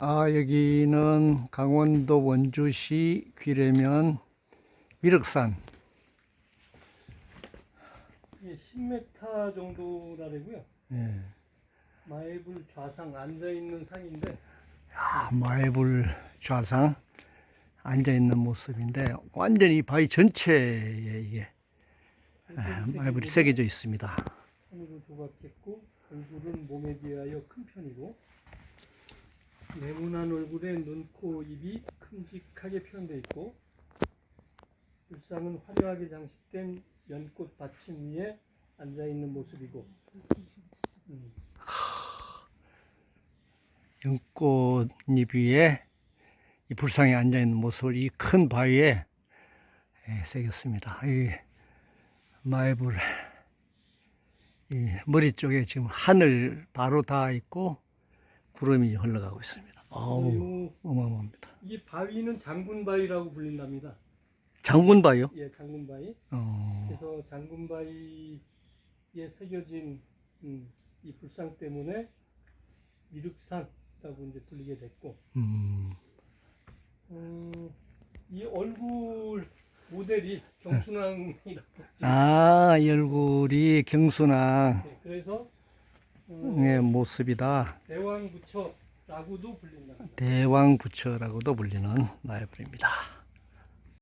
아, 여기는 강원도 원주시 귀례면 미륵산. 이게 10m 정도라고요. 예. 마애불 좌상 앉아 있는 산인데 아, 마애불 좌상 앉아 있는 모습인데 완전히 바위 전체에 이게 예, 마애불이 새겨져 있습니다. 손으로 조각했고 얼굴은 몸에 비하여 큰 편이고 네모난 얼굴에 눈, 코, 입이 큼직하게 표현되어 있고 불상은 화려하게 장식된 연꽃 받침 위에 앉아 있는 모습이고 음, 연꽃잎 위에 이 불상에 앉아 있는 모습을 이 큰 바위에 예, 새겼습니다. 이 마애불 이 머리 쪽에 지금 하늘 바로 닿아 있고 구름이 흘러가고 있습니다. 그리고 어마어마합니다. 이 바위는 장군바위라고 불린답니다. 장군 바위요? 예, 장군바위. 어, 그래서 장군바위에 새겨진 음, 이 불상 때문에 미륵산이라고 이제 불리게 됐고 음, 음, 이 얼굴 모델이 경순왕이라고 아, 이 얼굴이 경순왕의 네, 그래서 어, 모습이다. 대왕부처라고도 불린답니다. 대왕부처라고도 불리는 마애불입니다.